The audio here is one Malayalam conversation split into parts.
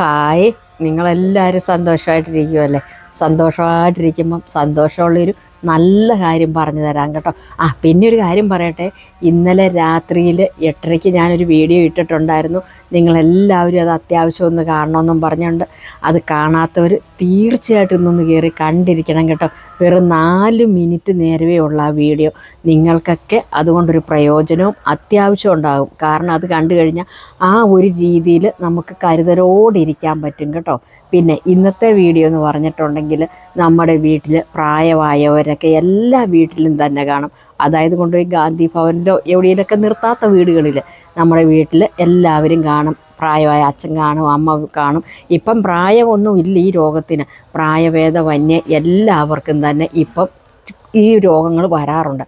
ขาย നിങ്ങളെല്ലാവരും സന്തോഷമായിട്ടിരിക്കുമല്ലേ സന്തോഷമായിട്ടിരിക്കുമ്പം സന്തോഷമുള്ളൊരു നല്ല കാര്യം പറഞ്ഞു തരാം കേട്ടോ. ആ പിന്നെ ഒരു കാര്യം പറയട്ടെ. ഇന്നലെ രാത്രിയിൽ എട്ടരയ്ക്ക് ഞാനൊരു വീഡിയോ ഇട്ടിട്ടുണ്ടായിരുന്നു. നിങ്ങളെല്ലാവരും അത് അത്യാവശ്യം ഒന്ന് കാണണമെന്നും പറഞ്ഞുകൊണ്ട് അത് കാണാത്തവർ തീർച്ചയായിട്ടും ഇന്നൊന്ന് കയറി കണ്ടിരിക്കണം കേട്ടോ. വെറും നാല് മിനിറ്റ് നേരമേ ഉള്ള ആ വീഡിയോ. നിങ്ങൾക്കൊക്കെ അതുകൊണ്ടൊരു പ്രയോജനവും അത്യാവശ്യം ഉണ്ടാകും. കാരണം അത് കണ്ടു കഴിഞ്ഞാൽ ആ ഒരു രീതിയിൽ നമുക്ക് കരുതലോടിരിക്കാൻ പറ്റും കേട്ടോ. പിന്നെ ഇന്നത്തെ വീഡിയോ എന്ന് പറഞ്ഞിട്ടുണ്ടെങ്കിൽ നമ്മുടെ വീട്ടിൽ പ്രായമായവരൊക്കെ എല്ലാ വീട്ടിലും തന്നെ കാണും. അതായത് കൊണ്ടുപോയി ഗാന്ധി ഭവനിലോ എവിടെയെങ്കിലൊക്കെ നിർത്താത്ത വീടുകളിൽ നമ്മുടെ വീട്ടിൽ എല്ലാവരും കാണും. പ്രായമായ അച്ഛൻ കാണും അമ്മ കാണും. ഇപ്പം പ്രായമൊന്നും ഇല്ല ഈ രോഗത്തിന്. പ്രായഭേദമന്യേ എല്ലാവർക്കും തന്നെ ഇപ്പം ഈ രോഗങ്ങൾ വരാറുണ്ട്.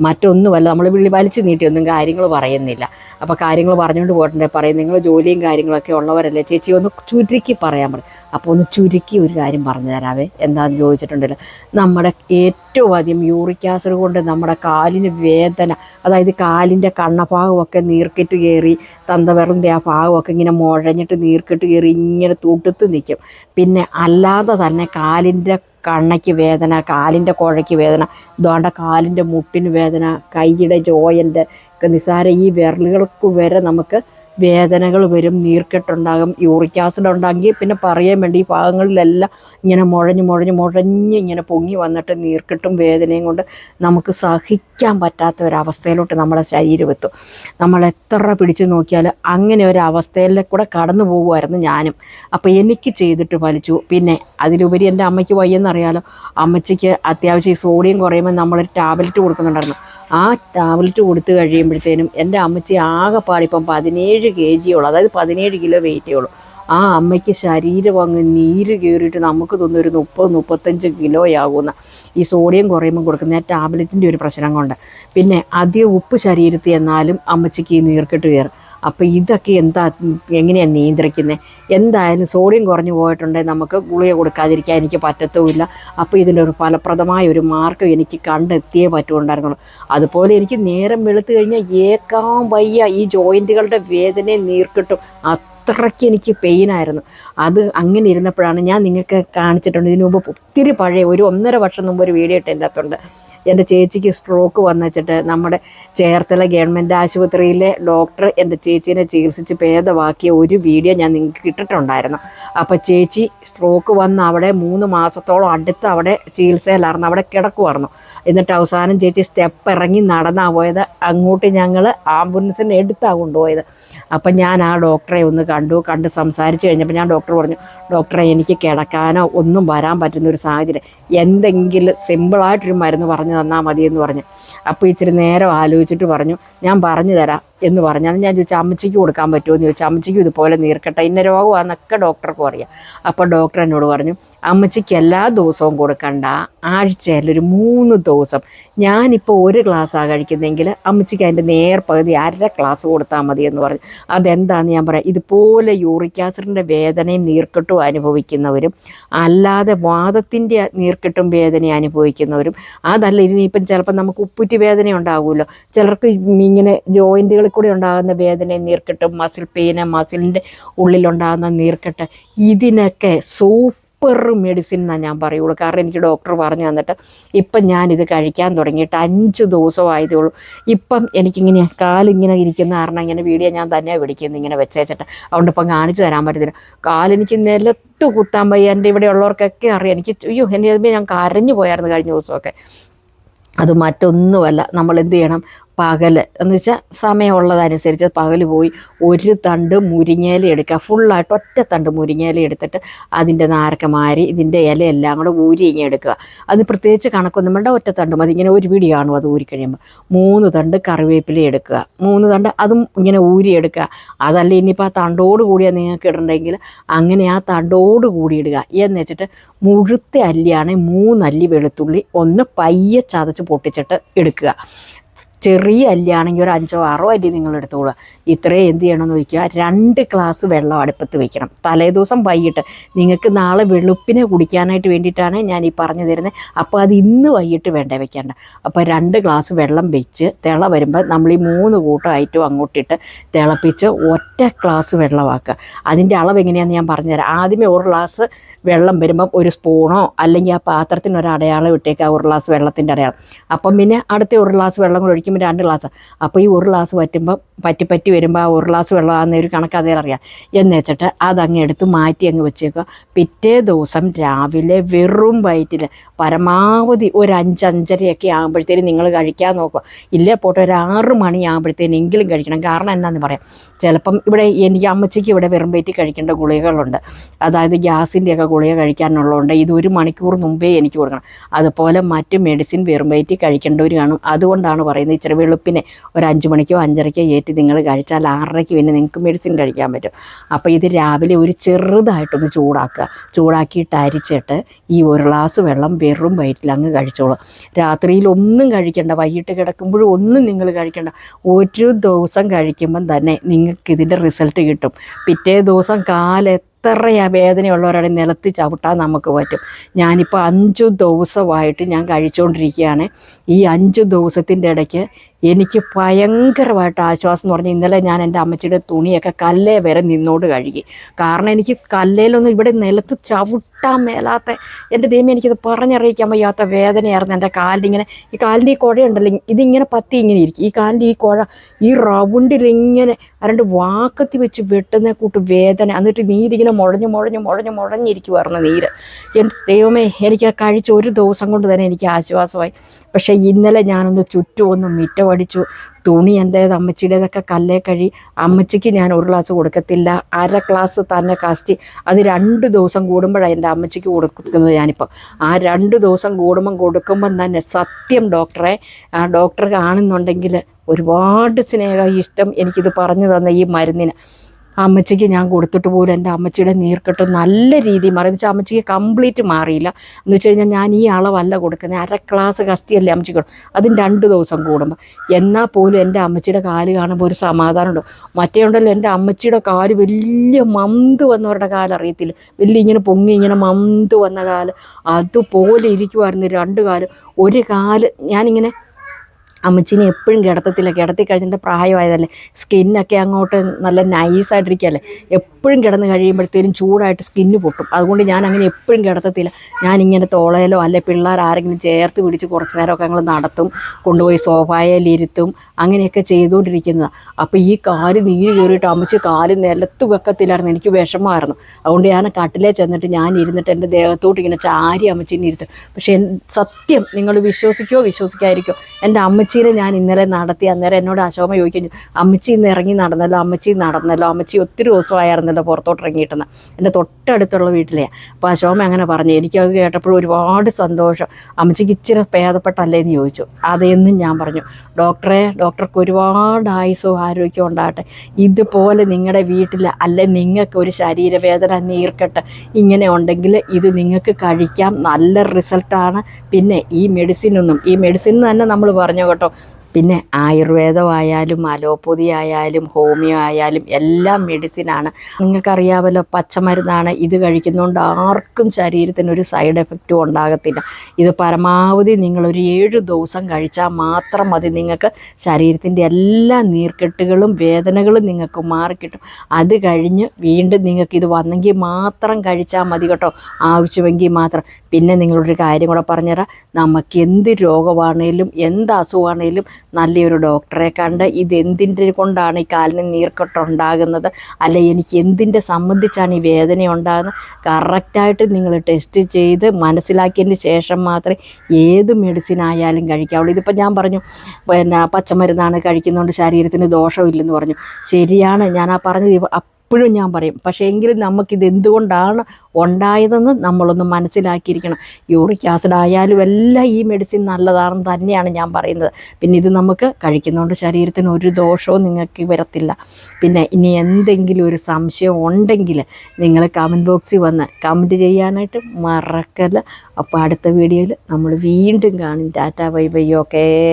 മറ്റൊന്നുമല്ല നമ്മൾ വിളി വലിച്ചു നീട്ടിയൊന്നും കാര്യങ്ങൾ പറയുന്നില്ല. അപ്പോൾ കാര്യങ്ങൾ പറഞ്ഞുകൊണ്ട് പോയിട്ടുണ്ടെങ്കിൽ പറയും നിങ്ങൾ ജോലിയും കാര്യങ്ങളൊക്കെ ഉള്ളവരല്ലേ ചേച്ചി ഒന്ന് ചുരുക്കി പറയാൻ പറയും അപ്പോൾ ഒന്ന് ചുരുക്കി ഒരു കാര്യം പറഞ്ഞു തരാവേ. എന്താണെന്ന് ചോദിച്ചിട്ടുണ്ടല്ലോ? നമ്മുടെ ഏറ്റവും ആദ്യം യൂറിക് ആസിഡ് കൊണ്ട് നമ്മുടെ കാലിന് വേദന അതായത് കാലിന്റെ കണ്ണഭാഗമൊക്കെ നീർക്കിട്ട് കയറി തന്തവിരലിന്റെ ആ ഭാഗമൊക്കെ ഇങ്ങനെ മുഴഞ്ഞിട്ട് നീർക്കിട്ട് കയറി ഇങ്ങനെ തുടുത്ത് നിൽക്കും. പിന്നെ അല്ലാതെ തന്നെ കാലിന്റെ കണ്ണയ്ക്ക് വേദന കാലിന്റെ കുഴയ്ക്ക് വേദന ഇതുകൊണ്ട് കാലിന്റെ മുട്ടിന് വേദന കൈയുടെ ജോയന്റെ നിസ്സാര ഈ വിരലുകൾക്ക് വരെ നമുക്ക് വേദനകൾ വരും നീർക്കെട്ടുണ്ടാകും യൂറിക് ആസിഡ് ഉണ്ടെങ്കിൽ പിന്നെ പറയാൻ വേണ്ടി ഈ ഭാഗങ്ങളിലെല്ലാം ഇങ്ങനെ മുഴഞ്ഞ് മുഴഞ്ഞ് മുഴഞ്ഞ് ഇങ്ങനെ പൊങ്ങി വന്നിട്ട് നീർക്കെട്ടും വേദനയും കൊണ്ട് നമുക്ക് സഹിക്കാൻ പറ്റാത്ത ഒരവസ്ഥയിലോട്ട് നമ്മുടെ ശരീരം എത്തും. നമ്മൾ എത്ര പിടിച്ചു നോക്കിയാൽ അങ്ങനെ ഒരു കൂടെ കടന്നു പോകുമായിരുന്നു ഞാനും. അപ്പോൾ എനിക്ക് ചെയ്തിട്ട് വലിച്ചു പിന്നെ അതിലുപരി എന്റെ അമ്മയ്ക്ക് വയ്യെന്നറിയാലോ അമ്മച്ചിക്ക് അത്യാവശ്യം ഈ സോഡിയം കുറയുമ്പോൾ നമ്മളൊരു ടാബ്ലറ്റ് കൊടുക്കുന്നുണ്ടായിരുന്നു. ആ ടാബ്ലറ്റ് കൊടുത്തു കഴിയുമ്പോഴത്തേനും എന്റെ അമ്മച്ചി ആകെപ്പാടിപ്പം പതിനേഴ് കെ ജി ഉള്ളൂ. അതായത് പതിനേഴ് കിലോ വെയിറ്റേ ഉള്ളൂ. ആ അമ്മയ്ക്ക് ശരീരം അങ്ങ് നീര് കയറിയിട്ട് നമുക്ക് തോന്നുന്ന ഒരു മുപ്പത് മുപ്പത്തഞ്ച് കിലോയാകുന്ന ഈ സോഡിയം കുറയുമ്പോൾ കൊടുക്കുന്ന ആ ടാബ്ലറ്റിന്റെ ഒരു പ്രശ്നം കൊണ്ട്. പിന്നെ അധികം ഉപ്പ് ശരീരത്തിൽ എന്നാലും അമ്മച്ചിക്ക് നീർക്കെട്ട് കയറും. അപ്പോൾ ഇതൊക്കെ എന്താ എങ്ങനെയാണ് നിയന്ത്രിക്കുന്നത് എന്തായാലും സോഡിയം കുറഞ്ഞു പോയിട്ടുണ്ടെങ്കിൽ നമുക്ക് ഗുളിക കൊടുക്കാതിരിക്കാൻ എനിക്ക് പറ്റത്തുമില്ല. അപ്പോൾ ഇതിന്റെ ഒരു ഫലപ്രദമായ ഒരു മാർഗം എനിക്ക് കണ്ടെത്തിയേ പറ്റുമുണ്ടായിരുന്നുള്ളൂ അതുപോലെ എനിക്ക് നേരം വെളുത്തു കഴിഞ്ഞാൽ ഏക്കാൻ വയ്യ ഈ ജോയിന്റുകളുടെ വേദനയും നീർക്കെട്ടും അത്രയ്ക്ക് എനിക്ക് പെയിനായിരുന്നു അത് അങ്ങനെ ഇരുന്നപ്പോഴാണ് ഞാൻ നിങ്ങൾക്ക് കാണിച്ചിട്ടുണ്ട്. ഇതിനു മുമ്പ് ഒത്തിരി പഴയ ഒരു ഒന്നര വർഷം മുമ്പ് ഒരു വീഡിയോ ഇട്ട് എന്റെ അകത്തുണ്ട്. എന്റെ ചേച്ചിക്ക് സ്ട്രോക്ക് വന്നിട്ട് നമ്മുടെ ചേർത്തല ഗവൺമെന്റ് ആശുപത്രിയിലെ ഡോക്ടർ എന്റെ ചേച്ചീനെ ചികിത്സിച്ച് ഭേദമാക്കിയ ഒരു വീഡിയോ ഞാൻ നിങ്ങൾക്ക് ഇട്ടിട്ടുണ്ടായിരുന്നു. അപ്പോൾ ചേച്ചി സ്ട്രോക്ക് വന്ന് അവിടെ മൂന്ന് മാസത്തോളം അടുത്ത് അവിടെ ചികിത്സയിലായിരുന്നു. അവിടെ കിടക്കുമായിരുന്നു എന്നിട്ട് അവസാനം ചേച്ചി സ്റ്റെപ്പ് ഇറങ്ങി നടന്നാ പോയത്. അങ്ങോട്ട് ഞങ്ങൾ ആംബുലൻസിന് എടുത്താണ് കൊണ്ടുപോയത്. അപ്പം ഞാൻ ആ ഡോക്ടറെ ഒന്ന് കണ്ടു കണ്ട് സംസാരിച്ച് കഴിഞ്ഞപ്പോൾ ഞാൻ ഡോക്ടർ പറഞ്ഞു ഡോക്ടറെ എനിക്ക് കിടക്കാനോ ഒന്നും വരാൻ പറ്റുന്ന ഒരു സാഹചര്യം. എന്തെങ്കിലും സിമ്പിളായിട്ടൊരു മരുന്ന് പറഞ്ഞു തന്നാൽ മതി എന്ന് പറഞ്ഞു. അപ്പോൾ ഇച്ചിരി നേരം ആലോചിച്ചിട്ട് പറഞ്ഞു ഞാൻ പറഞ്ഞു തരാം. എന്ന് പറഞ്ഞു. അത് ഞാൻ ചോദിച്ചാൽ അമ്മച്ചിക്ക് കൊടുക്കാൻ പറ്റുമോ? എന്ന് ചോദിച്ചാൽ അമ്മച്ചിക്കും ഇതുപോലെ നീർക്കട്ടെ. ഇന്ന രോഗമാണെന്നൊക്കെ ഡോക്ടർക്കും അറിയാം അപ്പോൾ ഡോക്ടർ എന്നോട് പറഞ്ഞു അമ്മച്ചിക്ക് എല്ലാ ദിവസവും കൊടുക്കണ്ട. ആഴ്ചയിൽ ഒരു മൂന്ന് ദിവസം. ഞാനിപ്പോൾ ഒരു ഗ്ലാസ്സാണ് കഴിക്കുന്നതെങ്കിൽ അമ്മച്ചിക്ക് അതിന്റെ നേർ പകുതി അര ഗ്ലാസ് കൊടുത്താൽ മതി എന്ന് പറഞ്ഞു. അതെന്താണെന്ന് ഞാൻ പറയാം. ഇതുപോലെ യൂറിക് ആസിഡിന്റെ വേദനയും നീർക്കെട്ടും അനുഭവിക്കുന്നവരും അല്ലാതെ വാദത്തിന്റെ നീർക്കെട്ടും വേദന അനുഭവിക്കുന്നവരും അതല്ല ഇനിയിപ്പം ചിലപ്പോൾ നമുക്ക് ഉപ്പുറ്റി വേദന ഉണ്ടാകുമല്ലോ ചിലർക്ക് ഇങ്ങനെ കൂടി ഉണ്ടാകുന്ന വേദന നീർക്കെട്ട് മസിൽ പെയിന് മസിലിന്റെ ഉള്ളിലുണ്ടാകുന്ന നീർക്കെട്ട്. ഇതിനൊക്കെ സൂപ്പർ മെഡിസിൻ എന്നാണ് ഞാൻ പറയുള്ളൂ. കാരണം എനിക്ക് ഡോക്ടർ പറഞ്ഞു തന്നിട്ട് ഇപ്പം ഞാനിത് കഴിക്കാൻ തുടങ്ങിയിട്ട് അഞ്ച് ദിവസമായതേ ഉള്ളൂ ഇപ്പം എനിക്കിങ്ങനെ കാലിങ്ങനെ ഇരിക്കുന്ന കാരണം ഇങ്ങനെ വീഡിയോ ഞാൻ തന്നെ പിടിക്കുന്നു ഇങ്ങനെ വെച്ചേച്ചിട്ട്. അതുകൊണ്ട് ഇപ്പം കാണിച്ചു തരാൻ പറ്റത്തില്ല. കാലെനിക്ക് നിലത്ത് കുത്താൻ വയ്യ. എന്റെ ഇവിടെ ഉള്ളവർക്കൊക്കെ അറിയാം. എനിക്ക് അയ്യോ എന്റെ ഞാൻ കരഞ്ഞു പോയായിരുന്നു കഴിഞ്ഞ ദിവസമൊക്കെ. അത് മറ്റൊന്നുമല്ല. നമ്മൾ എന്ത് ചെയ്യണം? പകൽ എന്ന് വെച്ചാൽ സമയമുള്ളതനുസരിച്ച് പകൽ പോയി ഒരു തണ്ട് മുരിങ്ങയില എടുക്കുക. ഫുള്ളായിട്ട് ഒറ്റ തണ്ട് മുരിങ്ങയില എടുത്തിട്ട് അതിന്റെ നാരക്ക മാരി ഇതിന്റെ ഇലയെല്ലാം കൂടെ ഊരിങ്ങി എടുക്കുക. അത് പ്രത്യേകിച്ച് കണക്കൊന്നും വേണ്ട ഒറ്റ തണ്ട് മതി. ഇങ്ങനെ ഒരു പിടി കാണും അത് ഊരിക്കഴിയുമ്പോൾ മൂന്ന് തണ്ട് കറിവേപ്പില എടുക്കുക. മൂന്ന് തണ്ട് അതും ഇങ്ങനെ ഊരി എടുക്കുക. അതല്ല ഇനിയിപ്പോൾ ആ തണ്ടോട് കൂടിയാണ് നിങ്ങൾക്ക് ഇടണ്ടെങ്കിൽ അങ്ങനെ ആ തണ്ടോട് കൂടി ഇടുക. എന്ന് വെച്ചിട്ട് മുഴുത്ത അല്ലിയാണെങ്കിൽ മൂന്നല്ലി വെളുത്തുള്ളി ഒന്ന് പയ്യെ ചതച്ച് പൊട്ടിച്ചിട്ട് എടുക്കുക. ചെറിയ അല്ലിയാണെങ്കിൽ ഒരു അഞ്ചോ ആറോ അല്ലി നിങ്ങൾ എടുത്തോളുക. ഇത്രയും എന്ത് ചെയ്യണമെന്ന് ചോദിക്കുക. രണ്ട് ഗ്ലാസ് വെള്ളം അടുപ്പത്ത് വെക്കണം. തലേദിവസം വൈകിട്ട്. നിങ്ങൾക്ക് നാളെ വെളുപ്പിനെ കുടിക്കാനായിട്ട് വേണ്ടിയിട്ടാണ് ഞാൻ ഈ പറഞ്ഞു തരുന്നത്. അപ്പോൾ അത് ഇന്ന് വൈകിട്ട് വേണ്ട വെക്കേണ്ട. അപ്പോൾ രണ്ട് ഗ്ലാസ് വെള്ളം വെച്ച് തിള വരുമ്പോൾ നമ്മൾ ഈ മൂന്ന് കൂട്ടം ഐറ്റം അങ്ങോട്ടിട്ട് തിളപ്പിച്ച് ഒറ്റ ഗ്ലാസ് വെള്ളമാക്കുക. അതിന്റെ അളവ് എങ്ങനെയാണെന്ന് ഞാൻ പറഞ്ഞുതരാം ആദ്യമേ ഒരു ഗ്ലാസ് വെള്ളം വരുമ്പം ഒരു സ്പൂണോ അല്ലെങ്കിൽ ആ പാത്രത്തിന് ഒരു ഇട്ടേക്കുക. ഒരു ഗ്ലാസ് വെള്ളത്തിന്റെ അടയാളം. അപ്പം പിന്നെ അടുത്ത ഒരു ഗ്ലാസ് വെള്ളം കൂടെ ഒഴിക്കുമ്പോൾ രണ്ട് ഗ്ലാസ് അപ്പോൾ ഈ ഒരു ഗ്ലാസ് പറ്റുമ്പോൾ പറ്റി പറ്റി വരുമ്പോൾ ആ ഒരു ഗ്ലാസ് വെള്ളമാകുന്ന ഒരു കണക്ക് അതേ അറിയാം. എന്ന് വെച്ചിട്ട് അതങ്ങ് എടുത്ത് മാറ്റി അങ്ങ് വെച്ചേക്കുക. പിറ്റേ ദിവസം രാവിലെ വെറും വയറ്റിൽ പരമാവധി ഒരു അഞ്ചഞ്ചരയൊക്കെ ആകുമ്പോഴത്തേനും നിങ്ങൾ കഴിക്കാൻ നോക്കുക. ഇല്ലേ പോട്ടെ ഒരു ആറ് മണിയാകുമ്പോഴത്തേനെങ്കിലും കഴിക്കണം. കാരണം എന്നാന്ന് പറയാം. ചിലപ്പം ഇവിടെ എനിക്ക് അമ്മച്ചിക്ക് ഇവിടെ വെറും വയറ്റി കഴിക്കേണ്ട ഗുളികകളുണ്ട്. അതായത് ഗ്യാസിന്റെയൊക്കെ ഗുളിക കഴിക്കാനുള്ളതുകൊണ്ട് ഇത് ഒരു മണിക്കൂർ മുമ്പേ എനിക്ക് കൊടുക്കണം. അതുപോലെ മറ്റ് മെഡിസിൻ വെറും വയറ്റി കഴിക്കേണ്ടവർ കാണും. അതുകൊണ്ടാണ് പറയുന്നത് ഇച്ചിരി വെളുപ്പിനെ ഒരു അഞ്ച് മണിക്കോ അഞ്ചരയ്ക്കോ ഏറ്റി നിങ്ങൾ കഴിച്ചാൽ ആറരയ്ക്ക് പിന്നെ നിങ്ങൾക്ക് മെഡിസിൻ കഴിക്കാൻ പറ്റും. അപ്പോൾ ഇത് രാവിലെ ഒരു ചെറുതായിട്ടൊന്ന് ചൂടാക്കുക. ചൂടാക്കിയിട്ട് അരിച്ചിട്ട് ഈ ഒരു ഗ്ലാസ് വെള്ളം വെറും വയറ്റിൽ അങ്ങ് കഴിച്ചോളൂ. രാത്രിയിൽ ഒന്നും കഴിക്കേണ്ട വൈകിട്ട് കിടക്കുമ്പോഴും ഒന്നും നിങ്ങൾ കഴിക്കേണ്ട. ഒരു ദിവസം കഴിക്കുമ്പം തന്നെ നിങ്ങൾക്ക് ഇതിന്റെ റിസൾട്ട് കിട്ടും. പിറ്റേ ദിവസം കാല എത്രയാ വേദനയുള്ളവരുടെ നിലത്ത് ചവിട്ടാൻ നമുക്ക് പറ്റും. ഞാനിപ്പോൾ അഞ്ചു ദിവസമായിട്ട് ഞാൻ കഴിച്ചുകൊണ്ടിരിക്കുകയാണ് ഈ അഞ്ച് ദിവസത്തിന്റെ ഇടയ്ക്ക് എനിക്ക് ഭയങ്കരമായിട്ട് ആശ്വാസം എന്ന് പറഞ്ഞാൽ ഇന്നലെ ഞാൻ എന്റെ അമ്മച്ചിയുടെ തുണിയൊക്കെ കല്ലേ വരെ നിന്നോട് കഴുകി. കാരണം എനിക്ക് കല്ലേലൊന്നും ഇവിടെ നിലത്ത് ചവിട്ടാൻ മേലാത്ത എന്റെ ദൈവം എനിക്കത് പറഞ്ഞറിയിക്കാൻ വയ്യാത്ത വേദനയായിരുന്നു എന്റെ കാലിന്റെ ഇങ്ങനെ ഈ കാലിന്റെ ഈ കുഴയുണ്ടല്ലോ ഇതിങ്ങനെ പത്തി ഇങ്ങനെ ഇരിക്കും. ഈ കാലിന്റെ ഈ കുഴ ഈ റൗണ്ടിൽ ഇങ്ങനെ രണ്ട് വാക്കത്തി വെച്ച് വെട്ടുന്ന കൂട്ട് വേദന. എന്നിട്ട് നീരിങ്ങനെ മുഴഞ്ഞു മുഴഞ്ഞു മുഴഞ്ഞു മുഴഞ്ഞിരിക്കുമായിരുന്നു നീര്. ദൈവമേ എനിക്ക് കഴിച്ച ഒരു ദിവസം കൊണ്ട് തന്നെ എനിക്ക് ആശ്വാസമായി. പക്ഷേ ഇന്നലെ ഞാനൊന്ന് ചുറ്റും ഒന്ന് മിറ്റമടിച്ചു. തുണി എന്റേത് അമ്മച്ചിയുടേതൊക്കെ കല്ലേ കഴി അമ്മച്ചിക്ക് ഞാൻ ഒരു ഗ്ലാസ് കൊടുക്കത്തില്ല. അര ക്ലാസ് തന്നെ കാസ്റ്റി അത് രണ്ട് ദിവസം കൂടുമ്പോഴാണ് എന്റെ അമ്മച്ചിക്ക് കൊടുക്കുന്നത് ഞാനിപ്പോൾ. ആ രണ്ട് ദിവസം കൂടുമ്പം കൊടുക്കുമ്പം തന്നെ സത്യം ഡോക്ടറെ ആ ഡോക്ടർ കാണുന്നുണ്ടെങ്കിൽ ഒരുപാട് സ്നേഹ ഇഷ്ടം എനിക്കിത് പറഞ്ഞു തന്ന ഈ മരുന്നിന്. അമ്മച്ചിക്ക് ഞാൻ കൊടുത്തിട്ട് പോലും എന്റെ അമ്മച്ചിയുടെ നീർക്കെട്ട് നല്ല രീതിയിൽ മാറി. എന്ന് വെച്ചാൽ അമ്മച്ചിക്ക് കംപ്ലീറ്റ് മാറിയില്ല. എന്ന് വെച്ച് കഴിഞ്ഞാൽ ഞാൻ ഈ അളവല്ല കൊടുക്കുന്നത് അര ക്ലാസ് കസ്തിയല്ലേ അമ്മച്ചിക്ക് അതും രണ്ട് ദിവസം കൂടുമ്പോൾ എന്നാൽ പോലും എന്റെ അമ്മച്ചിയുടെ കാൽ കാണുമ്പോൾ ഒരു സമാധാനമുണ്ട് മറ്റേ ഉണ്ടല്ലോ എന്റെ അമ്മച്ചിയുടെ കാൽ വലിയ മന്ത് വന്നവരുടെ കാൽ അറിയത്തില്ല. വലിയ ഇങ്ങനെ പൊങ്ങി ഇങ്ങനെ മന്ത് വന്ന കാൽ. അതുപോലെ ഇരിക്കുമായിരുന്നു രണ്ട് കാൽ. ഒരു കാൽ ഞാനിങ്ങനെ അമ്മച്ചിനെ എപ്പോഴും കിടത്തത്തില്ല. കിടത്തി കഴിഞ്ഞിട്ട് പ്രായമായതല്ലേ? സ്കിന്നൊക്കെ അങ്ങോട്ട് നല്ല നൈസായിട്ടിരിക്കുകയല്ലേ എപ്പോഴും കിടന്ന് കഴിയുമ്പോഴത്തേനും ചൂടായിട്ട് സ്കിന്ന് പൊട്ടും. അതുകൊണ്ട് ഞാൻ അങ്ങനെ എപ്പോഴും കിടത്തത്തില്ല. ഞാനിങ്ങനെ തോളയിലോ അല്ലെ പിള്ളേർ ആരെങ്കിലും ചേർത്ത് പിടിച്ച് കുറച്ച് നേരമൊക്കെ ഞങ്ങൾ നടത്തും കൊണ്ടുപോയി സോഫായിലിരുത്തും അങ്ങനെയൊക്കെ ചെയ്തുകൊണ്ടിരിക്കുന്നതാണ് അപ്പോൾ ഈ കാൽ നീര് കയറിയിട്ട് അമ്മച്ച് കാൽ നിലത്ത് വെക്കത്തില്ലായിരുന്നു. എനിക്ക് വിഷമമായിരുന്നു. അതുകൊണ്ട് ഞാൻ കട്ടിലേ ചെന്നിട്ട് ഞാൻ ഇരുന്നിട്ട് എന്റെ ദേഹത്തോട്ട് ഇങ്ങനെ ചാരി അമ്മച്ചിനെ ഇരുത്തും. പക്ഷേ സത്യം നിങ്ങൾ വിശ്വസിക്കോ വിശ്വസിക്കാതിരിക്കോ എന്റെ അമ്മച്ചീനെ ഞാൻ ഇന്നലെ നടത്തി അന്നേരം എന്നോട് അശോമ ചോദിക്കും അമ്മച്ചി ഇന്ന് ഇറങ്ങി നടന്നല്ലോ അമ്മച്ചി നടന്നല്ലോ അമ്മച്ചി ഒത്തിരി ദിവസമായിരുന്നല്ലോ പുറത്തോട്ട് ഇറങ്ങിയിട്ടെന്ന്. എന്റെ തൊട്ടടുത്തുള്ള വീട്ടിലെയാണ് അപ്പോൾ അശോമ അങ്ങനെ പറഞ്ഞു എനിക്കത് കേട്ടപ്പോൾ ഒരുപാട് സന്തോഷം. അമ്മച്ചിക്ക് ഇച്ചിരി ഭേദപ്പെട്ടല്ലേ എന്ന് ചോദിച്ചു. അതെന്നും ഞാൻ പറഞ്ഞു. ഡോക്ടറെ ഡോക്ടർക്ക് ഒരുപാട് ആയുസ്സും ആരോഗ്യവും ഉണ്ടാകട്ടെ. ഇതുപോലെ നിങ്ങളുടെ വീട്ടിൽ അല്ലെ നിങ്ങൾക്ക് ഒരു ശരീരവേദന നീർക്കട്ടെ ഇങ്ങനെ ഉണ്ടെങ്കിൽ ഇത് നിങ്ങൾക്ക് കഴിക്കാം. നല്ല റിസൾട്ടാണ്. പിന്നെ ഈ മെഡിസിനൊന്നും ഈ മെഡിസിൻ തന്നെ നമ്മൾ പറഞ്ഞു കേട്ടോ. đâu പിന്നെ ആയുർവേദമായാലും അലോപ്പതി ആയാലും ഹോമിയോ ആയാലും എല്ലാം മെഡിസിനാണ്. നിങ്ങൾക്കറിയാമല്ലോ പച്ചമരുന്നാണ് ഇത് കഴിക്കുന്നതുകൊണ്ട് ആർക്കും ശരീരത്തിന് ഒരു സൈഡ് എഫക്റ്റും ഉണ്ടാകത്തില്ല. ഇത് പരമാവധി നിങ്ങളൊരു ഏഴ് ദിവസം കഴിച്ചാൽ മാത്രം മതി. നിങ്ങൾക്ക് ശരീരത്തിന്റെ എല്ലാ നീർക്കെട്ടുകളും വേദനകളും നിങ്ങൾക്ക് മാറിക്കിട്ടും. അത് കഴിഞ്ഞ് വീണ്ടും നിങ്ങൾക്ക് ഇത് വന്നെങ്കിൽ മാത്രം കഴിച്ചാൽ മതി കേട്ടോ. ആവശ്യമെങ്കിൽ മാത്രം. പിന്നെ നിങ്ങളൊരു കാര്യം കൂടെ പറഞ്ഞുതരാം. നമുക്ക് എന്ത് രോഗമാണേലും എന്ത് അസുഖമാണേലും നല്ലൊരു ഡോക്ടറെ കണ്ട് ഇതെന്തിന്റെ കൊണ്ടാണ് ഈ കാലിന് നീർക്കെട്ടുണ്ടാകുന്നത്? അല്ലെ എനിക്ക് എന്തിന്റെ സംബന്ധിച്ചാണ് ഈ വേദന ഉണ്ടാകുന്നത് കറക്റ്റായിട്ട് നിങ്ങൾ ടെസ്റ്റ് ചെയ്ത് മനസ്സിലാക്കിയതിന് ശേഷം മാത്രമേ ഏത് മെഡിസിൻ ആയാലും കഴിക്കാവുള്ളൂ ഇതിപ്പോൾ ഞാൻ പറഞ്ഞു പിന്നെ പച്ചമരുന്നാണ് കഴിക്കുന്നതുകൊണ്ട് ശരീരത്തിന് ദോഷമില്ലെന്ന് പറഞ്ഞു. ശരിയാണ് ഞാൻ ആ പറഞ്ഞത് അപ്പോഴും ഞാൻ പറയും പക്ഷേ എങ്കിലും നമുക്കിത് എന്തുകൊണ്ടാണ് ഉണ്ടായതെന്ന് നമ്മളൊന്ന് മനസ്സിലാക്കിയിരിക്കണം. യൂറിക് ആസിഡ് ആയാലും എല്ലാം ഈ മെഡിസിൻ നല്ലതാണെന്ന് തന്നെയാണ് ഞാൻ പറയുന്നത്. പിന്നെ ഇത് നമുക്ക് കഴിക്കുന്നതുകൊണ്ട് ശരീരത്തിന് ഒരു ദോഷവും നിങ്ങൾക്ക് വരത്തില്ല. പിന്നെ ഇനി എന്തെങ്കിലും ഒരു സംശയം ഉണ്ടെങ്കിൽ നിങ്ങൾ കമന്റ് ബോക്സിൽ വന്ന് കമന്റ് ചെയ്യാനായിട്ട് മറക്കല്ല. അപ്പോൾ അടുത്ത വീഡിയോയിൽ നമ്മൾ വീണ്ടും കാണും. Tata bye bye. ഓക്കേ.